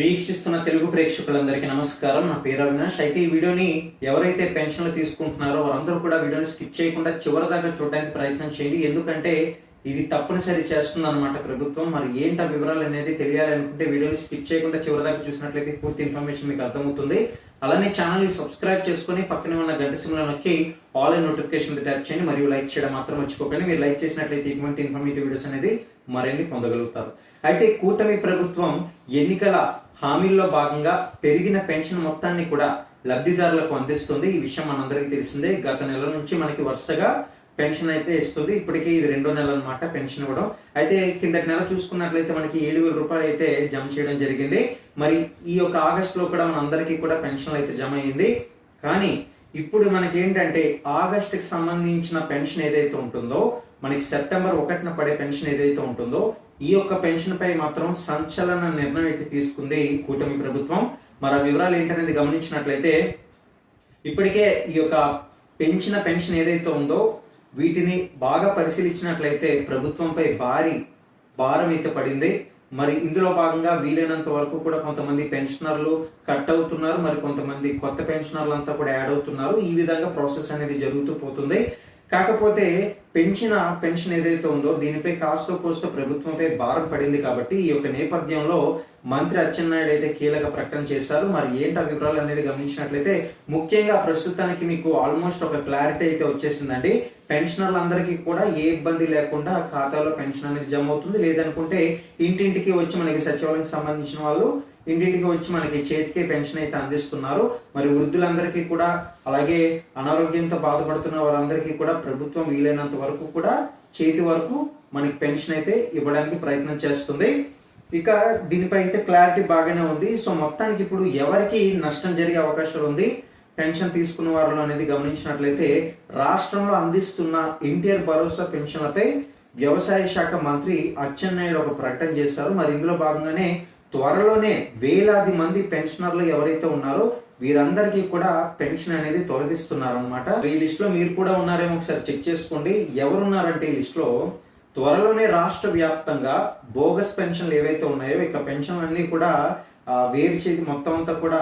వీక్షిస్తున్న తెలుగు ప్రేక్షకులందరికీ నమస్కారం. నా పేరు అవినాష్. అయితే ఈ వీడియోని ఎవరైతే పెన్షన్లు తీసుకుంటున్నారో వారందరూ కూడా వీడియోని స్కిప్ చేయకుండా చివరి దాకా చూడడానికి ప్రయత్నం చేయండి. ఎందుకంటే ఇది తప్పనిసరి చేస్తుంది అనమాట ప్రభుత్వం. మరి ఏంటి ఆ వివరాలు అనేది తెలియాలనుకుంటే వీడియోని స్కిప్ చేయకుండా చివరి దాకా చూసినట్లయితే పూర్తి ఇన్ఫర్మేషన్ మీకు అర్థమవుతుంది. అలానే ఛానల్ని సబ్స్క్రైబ్ చేసుకొని పక్కనే ఉన్న గంట సింబల్ నొక్కి ఆల్ ఇన్ నోటిఫికేషన్ ట్యాప్ చేయండి. మరియు లైక్ చేయడం మాత్రం మర్చిపోకండి. మీరు లైక్ చేసినట్లయితే ఇటువంటి ఇన్ఫర్మేటివ్ వీడియోస్ అనేది మరిన్ని పొందగలుగుతారు. అయితే కూటమి ప్రభుత్వం ఎన్నికల హామీల్లో భాగంగా పెరిగిన పెన్షన్ మొత్తాన్ని కూడా లబ్ధిదారులకు అందిస్తుంది. ఈ విషయం మనందరికీ తెలిసిందే. గత నెల నుంచి మనకి వరుసగా పెన్షన్ అయితే ఇస్తుంది. ఇప్పటికే ఇది రెండో నెల అనమాట పెన్షన్ ఇవ్వడం. అయితే కిందటి నెల చూసుకున్నట్లయితే మనకి ఏడు వేల రూపాయలు అయితే జమ చేయడం జరిగింది. మరి ఈ యొక్క ఆగస్టులో కూడా మనందరికీ కూడా పెన్షన్ అయితే జమ అయింది. కానీ ఇప్పుడు మనకి ఏంటంటే ఆగస్టుకి సంబంధించిన పెన్షన్ ఏదైతే ఉంటుందో మనకి సెప్టెంబర్ ఒకటిన పడే పెన్షన్ ఏదైతే ఉంటుందో ఈ యొక్క పెన్షన్ పై మాత్రం సంచలన నిర్ణయం అయితే తీసుకుంది కూటమి ప్రభుత్వం. మరో వివరాలు ఏంటనేది గమనించినట్లయితే ఇప్పటికే ఈ యొక్క పెంచిన పెన్షన్ ఏదైతే ఉందో వీటిని బాగా పరిశీలించినట్లయితే ప్రభుత్వంపై భారీ భారం అయితే పడింది. మరి ఇందులో భాగంగా వీలైనంత వరకు కూడా కొంతమంది పెన్షనర్లు కట్ అవుతున్నారు. మరి కొంతమంది కొత్త పెన్షనర్లు అంతా కూడా యాడ్ అవుతున్నారు. ఈ విధంగా ప్రాసెస్ అనేది జరుగుతూ పోతుంది. కాకపోతే పెంచిన పెన్షన్ ఏదైతే ఉందో దీనిపై కాస్తో కోస్తో ప్రభుత్వంపై భారం పడింది కాబట్టి ఈ యొక్క నేపథ్యంలో మంత్రి అచ్చెన్నాయుడు అయితే కీలక ప్రకటన చేశారు. మరి ఏంటి ఆ వివరాలు అనేది గమనించినట్లయితే ముఖ్యంగా ప్రస్తుతానికి మీకు ఆల్మోస్ట్ ఒక క్లారిటీ అయితే వచ్చేసిందండి. పెన్షనర్లందరికీ కూడా ఏ ఇబ్బంది లేకుండా ఖాతాలో పెన్షన్ అనేది జమ అవుతుంది. లేదనుకుంటే ఇంటింటికి వచ్చి మనకి సచివాలయానికి సంబంధించిన వాళ్ళు ఇంటింటికి వచ్చి మనకి చేతికి పెన్షన్ అయితే అందిస్తున్నారు. మరి వృద్ధులందరికీ కూడా అలాగే అనారోగ్యంతో బాధపడుతున్న వారందరికీ కూడా ప్రభుత్వం వీలైనంత వరకు కూడా చేతి వరకు మనకి పెన్షన్ అయితే ఇవ్వడానికి ప్రయత్నం చేస్తుంది. ఇక దీనిపై అయితే క్లారిటీ బాగానే ఉంది. సో మొత్తానికి ఇప్పుడు ఎవరికి నష్టం జరిగే అవకాశాలు ఉంది? పెన్షన్ తీసుకున్న వారిలో అనేది గమనించినట్లయితే రాష్ట్రంలో అందిస్తున్న ఎన్టీఆర్ భరోసా పెన్షన్లపై వ్యవసాయ శాఖ మంత్రి అచ్చెన్నాయుడు ఒక ప్రకటన చేశారు. మరి ఇందులో భాగంగానే త్వరలోనే వేలాది మంది పెన్షనర్లు ఎవరైతే ఉన్నారో వీరందరికీ కూడా పెన్షన్ అనేది తొలగిస్తున్నారనమాట ఈ లిస్ట్లో మీరు కూడా ఉన్నారేమో ఒకసారి చెక్ చేసుకోండి. ఎవరున్నారంటే ఈ లిస్ట్లో త్వరలోనే రాష్ట్ర వ్యాప్తంగా బోగస్ పెన్షన్లు ఏవైతే ఉన్నాయో ఇక పెన్షన్ అన్నీ కూడా వేరు చేసి మొత్తం అంతా కూడా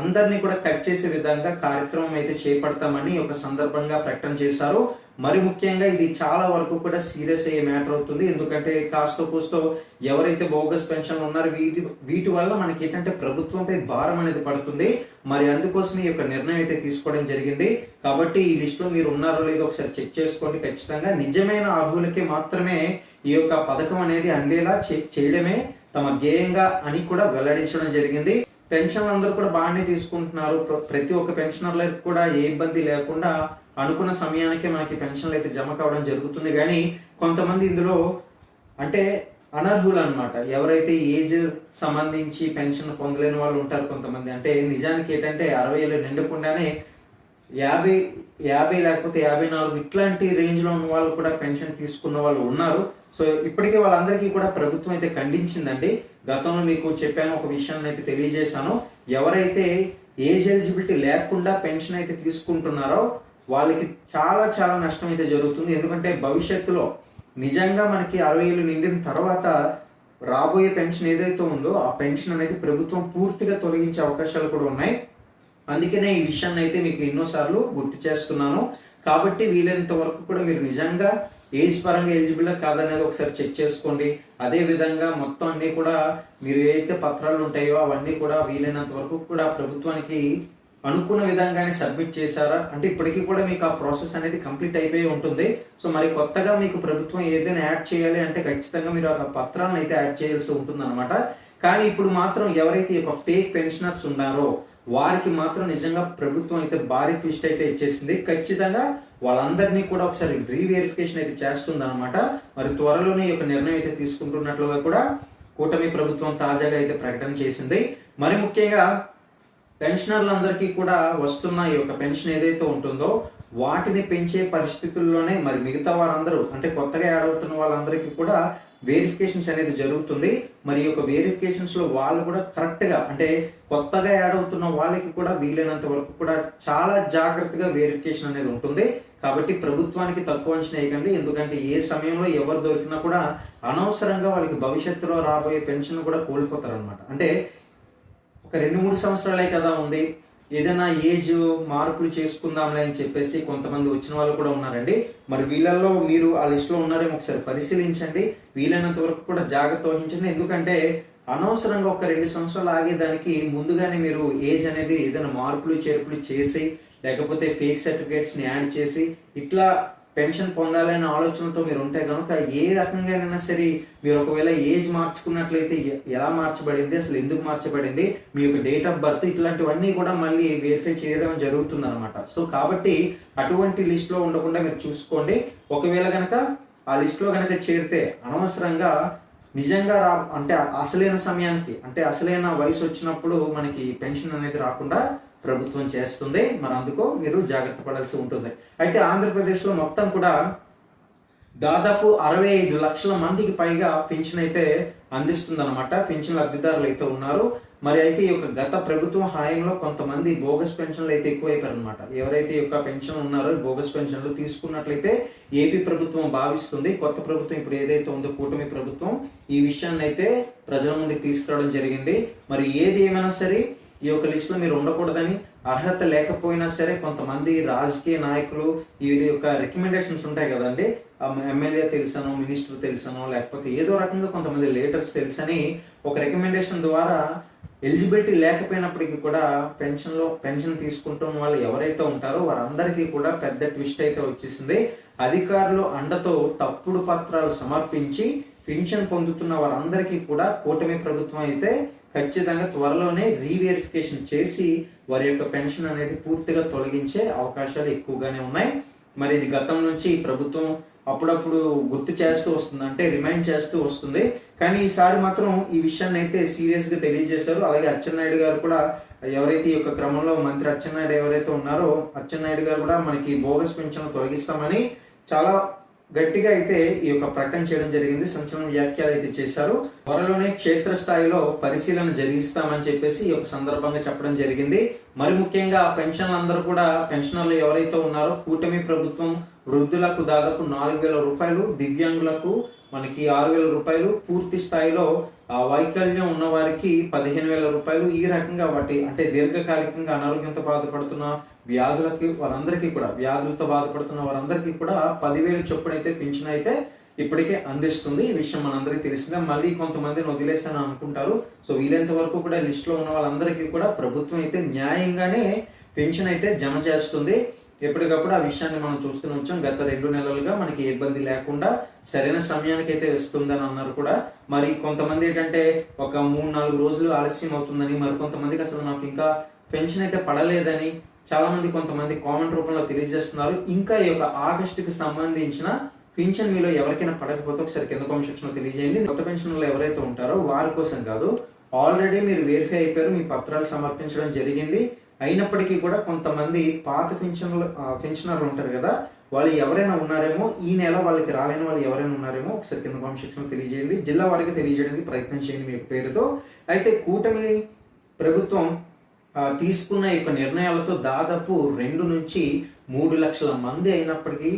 అందరినీ కూడా కట్ చేసే విధంగా కార్యక్రమం అయితే చేపడతామని ఒక సందర్భంగా ప్రకటన చేశారు. మరి ముఖ్యంగా ఇది చాలా వరకు కూడా సీరియస్ అయ్యే మ్యాటర్ అవుతుంది. ఎందుకంటే కాస్త కూస్తో ఎవరైతే బోగస్ పెన్షన్లు ఉన్నారో వీటి వీటి వల్ల మనకి ఏంటంటే ప్రభుత్వంపై భారం అనేది పడుతుంది. మరి అందుకోసం ఈ యొక్క నిర్ణయం అయితే తీసుకోవడం జరిగింది. కాబట్టి ఈ లిస్టులో మీరు ఉన్నారో లేదో ఒకసారి చెక్ చేసుకోండి. ఖచ్చితంగా నిజమైన అర్హులకి మాత్రమే ఈ యొక్క పథకం అనేది అందేలా చేయడమే తమ ధ్యేయంగా అని కూడా వెల్లడించడం జరిగింది. పెన్షన్లు అందరూ కూడా బాగానే తీసుకుంటున్నారు. ప్ర- ప్రతి ఒక్క పెన్షనర్లకు కూడా ఏ ఇబ్బంది లేకుండా అనుకున్న సమయానికి మనకి పెన్షన్లు అయితే జమ కావడం జరుగుతుంది. కానీ కొంతమంది ఇందులో అంటే అనర్హులు అనమాట ఎవరైతే ఏజ్ సంబంధించి పెన్షన్ పొందలేని వాళ్ళు ఉంటారు కొంతమంది. అంటే నిజానికి ఏంటంటే అరవై ఏళ్ళు నిండకుండానే యాభై యాభై లేకపోతే యాభై నాలుగు ఇట్లాంటి రేంజ్లో ఉన్న వాళ్ళు కూడా పెన్షన్ తీసుకున్న వాళ్ళు ఉన్నారు. సో ఇప్పటికే వాళ్ళందరికీ కూడా ప్రభుత్వం అయితే ఖండించిందండి. గతంలో మీకు చెప్పాను ఒక విషయాన్ని అయితే తెలియజేశాను. ఎవరైతే ఏజ్ ఎలిజిబిలిటీ లేకుండా పెన్షన్ అయితే తీసుకుంటున్నారో వాళ్ళకి చాలా చాలా నష్టం అయితే జరుగుతుంది. ఎందుకంటే భవిష్యత్తులో నిజంగా మనకి అరవై ఏళ్ళు నిండిన తర్వాత రాబోయే పెన్షన్ ఏదైతే ఉందో ఆ పెన్షన్ అనేది ప్రభుత్వం పూర్తిగా తొలగించే అవకాశాలు కూడా ఉన్నాయి. అందుకనే ఈ విషయాన్ని అయితే మీకు ఎన్నోసార్లు గుర్తు చేస్తున్నాను. కాబట్టి వీలైనంత వరకు కూడా మీరు నిజంగా ఏజ్ పరంగా ఎలిజిబుల్ కాదనేది ఒకసారి చెక్ చేసుకోండి. అదే విధంగా మొత్తం అన్నీ కూడా మీరు ఏదైతే పత్రాలు ఉంటాయో అవన్నీ కూడా వీలైనంత వరకు కూడా ప్రభుత్వానికి అనుకున్న విధంగానే సబ్మిట్ చేశారా? అంటే ఇప్పటికీ కూడా మీకు ఆ ప్రాసెస్ అనేది కంప్లీట్ అయిపోయి ఉంటుంది. సో మరి కొత్తగా మీకు ప్రభుత్వం ఏదైనా యాడ్ చేయాలి అంటే ఖచ్చితంగా మీరు ఆ పత్రాలను అయితే యాడ్ చేయాల్సి ఉంటుంది కానీ ఇప్పుడు మాత్రం ఎవరైతే ఈ యొక్క ఫేక్ పెన్షనర్స్ ఉన్నారో వారికి మాత్రం నిజంగా ప్రభుత్వం అయితే భారీ ట్విస్ట్ అయితే ఇచ్చేసింది. ఖచ్చితంగా వాళ్ళందరినీ కూడా ఒకసారి రీవెరిఫికేషన్ అయితే చేస్తుంది అనమాట మరి త్వరలోనే ఈ యొక్క నిర్ణయం అయితే తీసుకుంటున్నట్లుగా కూడా కూటమి ప్రభుత్వం తాజాగా అయితే ప్రకటన చేసింది. మరి ముఖ్యంగా పెన్షనర్లందరికీ కూడా వస్తున్న ఈ యొక్క పెన్షన్ ఏదైతే ఉంటుందో వాటిని పెంచే పరిస్థితుల్లోనే మరి మిగతా వారందరూ అంటే కొత్తగా యాడ్ అవుతున్న వాళ్ళందరికీ కూడా వెరిఫికేషన్స్ అనేది జరుగుతుంది. మరి యొక్క వెరిఫికేషన్స్లో వాళ్ళు కూడా కరెక్ట్గా అంటే కొత్తగా యాడ్ అవుతున్న వాళ్ళకి కూడా వీలైనంత వరకు కూడా చాలా జాగ్రత్తగా వెరిఫికేషన్ అనేది ఉంటుంది. కాబట్టి ప్రభుత్వానికి తక్కువ అంచనా వేయకండి. ఎందుకంటే ఏ సమయంలో ఎవరు దొరికినా కూడా అనవసరంగా వాళ్ళకి భవిష్యత్తులో రాబోయే పెన్షన్ కూడా కోల్పోతారు అనమాట అంటే ఒక రెండు మూడు సంవత్సరాలే కదా ఉంది. ఏదైనా ఏజ్ మార్పులు చేసుకుందాంలే అని చెప్పేసి కొంతమంది వచ్చిన వాళ్ళు కూడా ఉన్నారండి. మరి వీళ్ళల్లో మీరు ఆ లిస్టులో ఉన్నారేమో ఒకసారి పరిశీలించండి. వీలైనంత వరకు కూడా జాగ్రత్త వహించండి. ఎందుకంటే అనవసరంగా ఒక రెండు సంవత్సరాలు ఆగేదానికి ముందుగానే మీరు ఏజ్ అనేది ఏదైనా మార్పులు చేర్పులు చేసి లేకపోతే ఫేక్ సర్టిఫికేట్స్ని యాడ్ చేసి ఇట్లా పెన్షన్ పొందాలనే ఆలోచనతో మీరు ఉంటే కనుక ఏ రకంగానైనా సరే మీరు ఒకవేళ ఏజ్ మార్చుకున్నట్లయితే ఎలా మార్చబడింది అసలు ఎందుకు మార్చబడింది మీ యొక్క డేట్ ఆఫ్ బర్త్ ఇట్లాంటివన్నీ కూడా మళ్ళీ వెరిఫై చేయడం జరుగుతుంది అనమాట సో కాబట్టి అటువంటి లిస్ట్లో ఉండకుండా మీరు చూసుకోండి. ఒకవేళ కనుక ఆ లిస్ట్లో కనుక చేరితే అనవసరంగా నిజంగా రా అంటే అసలైన సమయానికి అంటే అసలైన వయసు వచ్చినప్పుడు మనకి పెన్షన్ అనేది రాకుండా ప్రభుత్వం చేస్తుంది. మరి అందుకో మీరు జాగ్రత్త పడాల్సి ఉంటుంది. అయితే ఆంధ్రప్రదేశ్లో మొత్తం కూడా దాదాపు అరవై ఐదు లక్షల మందికి పైగా పింఛన్ అయితే అందిస్తుంది అనమాట పింఛన్ లబ్ధిదారులు అయితే ఉన్నారు. మరి అయితే ఈ యొక్క గత ప్రభుత్వం హాయంలో కొంతమంది బోగస్ పెన్షన్లు అయితే ఎక్కువైపోయారు అనమాట ఎవరైతే ఈ యొక్క పెన్షన్ ఉన్నారో బోగస్ పెన్షన్లు తీసుకున్నట్లయితే ఏపీ ప్రభుత్వం భావిస్తుంది. కొత్త ప్రభుత్వం ఇప్పుడు ఏదైతే ఉందో కూటమి ప్రభుత్వం ఈ విషయాన్ని అయితే ప్రజల ముందుకు తీసుకురావడం జరిగింది. మరి ఏది ఏమైనా సరే ఈ యొక్క లిస్టులో మీరు ఉండకూడదని అర్హత లేకపోయినా సరే కొంతమంది రాజకీయ నాయకులు వీరి యొక్క రికమెండేషన్స్ ఉంటాయి కదండి. ఎమ్మెల్యే తెలుసను మినిస్టర్ తెలుసను లేకపోతే ఏదో రకంగా కొంతమంది లీడర్స్ తెలుసని ఒక రికమెండేషన్ ద్వారా ఎలిజిబిలిటీ లేకపోయినప్పటికీ కూడా పెన్షన్లో పెన్షన్ తీసుకుంటున్న వాళ్ళు ఎవరైతే ఉంటారో వారందరికీ కూడా పెద్ద ట్విస్ట్ అయితే వచ్చేసింది. అధికారులు అండతో తప్పుడు పత్రాలు సమర్పించి పెన్షన్ పొందుతున్న వారందరికీ కూడా కూటమి ప్రభుత్వం అయితే ఖచ్చితంగా త్వరలోనే రీవెరిఫికేషన్ చేసి వారి యొక్క పెన్షన్ అనేది పూర్తిగా తొలగించే అవకాశాలు ఎక్కువగానే ఉన్నాయి. మరి ఇది గతం నుంచి ఈ ప్రభుత్వం అప్పుడప్పుడు గుర్తు చేస్తూ వస్తుంది అంటే రిమైండ్ చేస్తూ వస్తుంది. కానీ ఈసారి మాత్రం ఈ విషయాన్ని అయితే సీరియస్గా తెలియజేశారు. అలాగే అచ్చెన్నాయుడు గారు కూడా ఎవరైతే ఈ యొక్క క్రమంలో మంత్రి అచ్చెన్నాయుడు ఎవరైతే ఉన్నారో అచ్చెన్నాయుడు గారు కూడా మనకి బోగస్ పెన్షన్ తొలగిస్తామని చాలా గట్టిగా అయితే ఈ యొక్క ప్రకటన చేయడం జరిగింది. సంచలన వ్యాఖ్యలు అయితే చేశారు. త్వరలోనే క్షేత్రస్థాయిలో పరిశీలన జరిగిస్తామని చెప్పేసి ఈ యొక్క సందర్భంగా చెప్పడం జరిగింది. మరి ముఖ్యంగా పెన్షన్లు అందరూ కూడా పెన్షనర్లు ఎవరైతే ఉన్నారో కూటమి ప్రభుత్వం వృద్ధులకు దాదాపు నాలుగు వేల రూపాయలు దివ్యాంగులకు మనకి ఆరు వేల రూపాయలు పూర్తి స్థాయిలో వైకల్యం ఉన్న వారికి పదిహేను వేల రూపాయలు ఈ రకంగా వాటి అంటే దీర్ఘకాలికంగా అనారోగ్యంతో బాధపడుతున్న వ్యాధులకి వారందరికీ కూడా వ్యాధులతో బాధపడుతున్న వారందరికీ కూడా పదివేలు చొప్పున అయితే పింఛన్ అయితే ఇప్పటికే అందిస్తుంది. ఈ విషయం మనందరికీ తెలిసిందే. మళ్ళీ కొంతమందిని వదిలేసాను అనుకుంటారు. సో వీలైనంత వరకు కూడా లిస్ట్లో ఉన్న వాళ్ళందరికీ కూడా ప్రభుత్వం అయితే న్యాయంగానే పెన్షన్ అయితే జమ చేస్తుంది. ఎప్పటికప్పుడు ఆ విషయాన్ని మనం చూస్తూనే ఉంచాం. గత రెండు నెలలుగా మనకి ఇబ్బంది లేకుండా సరైన సమయానికి అయితే వస్తుందని అన్నారు కూడా. మరి కొంతమంది ఏంటంటే ఒక మూడు నాలుగు రోజులు ఆలస్యం అవుతుందని మరి కొంతమందికి అసలు నాకు ఇంకా పెన్షన్ అయితే పడలేదని చాలా మంది కొంతమంది కామెంట్ రూపంలో తెలియజేస్తున్నారు. ఇంకా ఈ యొక్క ఆగస్టుకి సంబంధించిన పెన్షన్ మీలో ఎవరికైనా పడకపోతే ఒకసారి కింద కామెంట్లో తెలియజేయండి. కొత్త పెన్షన్లు ఎవరైతే ఉంటారో వారి కోసం కాదు ఆల్రెడీ మీరు వెరిఫై అయిపోయారు మీ పత్రాలు సమర్పించడం జరిగింది. అయినప్పటికీ కూడా కొంతమంది పాత పెన్షన్లు పెన్షనర్లు ఉంటారు కదా వాళ్ళు ఎవరైనా ఉన్నారేమో ఈ నెల వాళ్ళకి రాలేని వాళ్ళు ఎవరైనా ఉన్నారేమో ఒకసారి కింద కామెంట్ తెలియజేయండి. జిల్లా వారికి తెలియజేయడానికి ప్రయత్నం చేయండి మీ పేరుతో. అయితే కూటమి ప్రభుత్వం తీసుకున్న ఈ యొక్క నిర్ణయాలతో దాదాపు రెండు నుంచి మూడు లక్షల మంది అయినప్పటికీ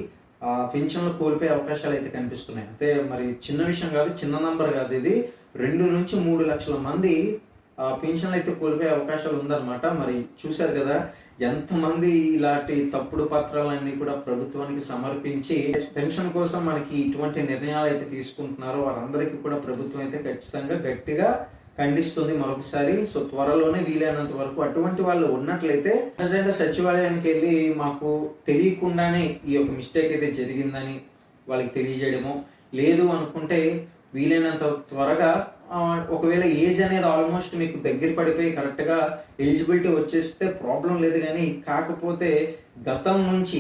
పెన్షన్లు కోల్పోయే అవకాశాలు అయితే కనిపిస్తున్నాయి. అంటే మరి చిన్న విషయం కాదు చిన్న నంబర్ కాదు ఇది. రెండు నుంచి మూడు లక్షల మంది పెన్షన్లు అయితే కోల్పోయే అవకాశాలు ఉందన్నమాట. మరి చూశారు కదా ఎంతమంది ఇలాంటి తప్పుడు పత్రాలన్నీ కూడా ప్రభుత్వానికి సమర్పించి పెన్షన్ కోసం మనకి ఇటువంటి నిర్ణయాలు అయితే తీసుకుంటున్నారో వారందరికీ కూడా ప్రభుత్వం అయితే ఖచ్చితంగా గట్టిగా ఖండిస్తుంది మరొకసారి. సో త్వరలోనే వీలైనంత వరకు అటువంటి వాళ్ళు ఉన్నట్లయితే సహజంగా సచివాలయానికి వెళ్ళి మాకు తెలియకుండానే ఈ యొక్క మిస్టేక్ అయితే జరిగిందని వాళ్ళకి తెలియజేయడము లేదు అనుకుంటే వీలైనంత త్వరగా ఒకవేళ ఏజ్ అనేది ఆల్మోస్ట్ మీకు దగ్గర పడిపోయి కరెక్ట్గా ఎలిజిబిలిటీ వచ్చేస్తే ప్రాబ్లం లేదు కానీ కాకపోతే గతం నుంచి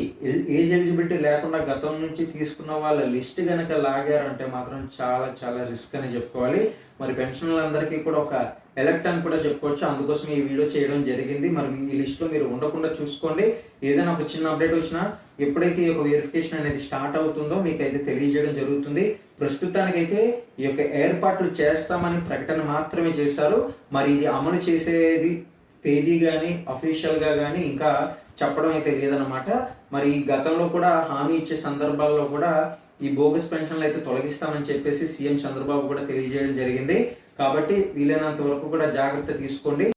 ఏజ్ ఎలిజిబిలిటీ లేకుండా గతం నుంచి తీసుకున్న వాళ్ళ లిస్ట్ కనుక లాగారంటే మాత్రం చాలా చాలా రిస్క్ అని చెప్పుకోవాలి. మరి పెన్షన్లందరికీ కూడా ఒక ఎలక్ట్ అని కూడా చెప్పుకోవచ్చు. అందుకోసం ఈ వీడియో చేయడం జరిగింది. మరి ఈ లిస్ట్లో మీరు ఉండకుండా చూసుకోండి. ఏదైనా ఒక చిన్న అప్డేట్ వచ్చినా ఎప్పుడైతే ఈ యొక్క వెరిఫికేషన్ అనేది స్టార్ట్ అవుతుందో మీకు అయితే తెలియజేయడం జరుగుతుంది. ప్రస్తుతానికైతే ఈ యొక్క ఏర్పాట్లు చేస్తామని ప్రకటన మాత్రమే చేశారు. మరి ఇది అమలు చేసేది తేదీ కానీ అఫీషియల్గా కానీ ఇంకా చెప్పడం అయితే లేదన్నమాట. మరి ఈ గతంలో కూడా హామీ ఇచ్చే సందర్భాల్లో కూడా ఈ బోగస్ పెన్షన్లు అయితే తొలగిస్తామని చెప్పేసి సీఎం చంద్రబాబు కూడా తెలియజేయడం జరిగింది. కాబట్టి వీలైనంత వరకు కూడా జాగ్రత్త తీసుకోండి.